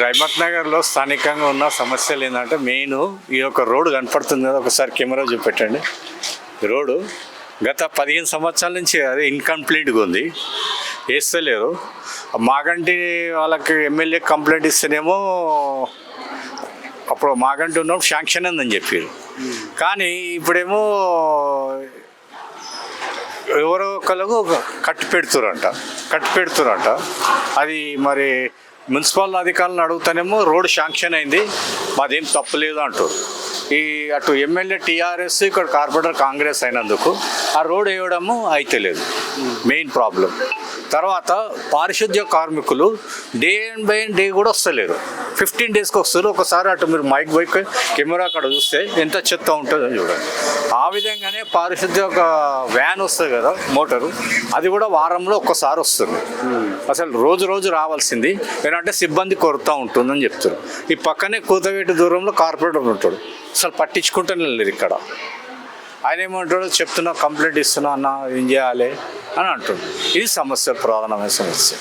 రైమత్ నగర్లో స్థానికంగా ఉన్న సమస్యలు ఏంటంటే మెయిన్ ఈ యొక్క రోడ్డు కనపడుతుంది కదా ఒకసారి కెమెరా చూపెట్టండి రోడ్డు గత పదిహేను సంవత్సరాల నుంచి అది ఇన్కంప్లీట్గా ఉంది. వేస్తలేరు. మాగంటి వాళ్ళకి ఎమ్మెల్యే కంప్లైంట్ ఇస్తేనేమో అప్పుడు మాగంటి ఉన్నప్పుడు శాంక్షన్ ఉందని చెప్పారు. కానీ ఇప్పుడేమో ఎవరో ఒకళ్ళకు కట్టు పెడుతురంట. కట్టు పెడుతురంట. అది మరి మున్సిపల్ అధికారులను అడుగుతానేమో రోడ్ శాంక్షన్ అయింది. మాదేం తప్పలేదు అంటారు. ఈ అటు ఎమ్మెల్యే టీఆర్ఎస్ ఇక్కడ కార్పొరేటర్ కాంగ్రెస్ అయినందుకు ఆ రోడ్ వేయడము అయితలేదు మెయిన్ ప్రాబ్లం. తర్వాత పారిశుద్ధ్య కార్మికులు డే అండ్ బై డే కూడా వస్తలేరు. ఫిఫ్టీన్ డేస్కి వస్తారు ఒకసారి అటు మీరు మైక్ బైక్ కెమెరా అక్కడ చూస్తే ఎంత చెత్త ఉంటుందో చూడండి. ఆ విధంగానే పారిశుద్ధ్య ఒక వ్యాన్ వస్తుంది కదా మోటారు. అది కూడా వారంలో ఒక్కసారి వస్తుంది. అసలు రోజు రోజు రావాల్సింది ఏంటంటే సిబ్బంది కొరత ఉంటుందని చెప్తారు. ఈ పక్కనే కూతవేటి దూరంలో కార్పొరేటర్ ఉంటాడు. అసలు పట్టించుకుంటూనే లేరు ఇక్కడ. ఆయన ఏమంటాడు? చెప్తున్నా కంప్లైంట్ ఇస్తున్నా అన్న ఏం చేయాలి అని అంటాడు. ఇది సమస్య ప్రధానమైన సమస్య.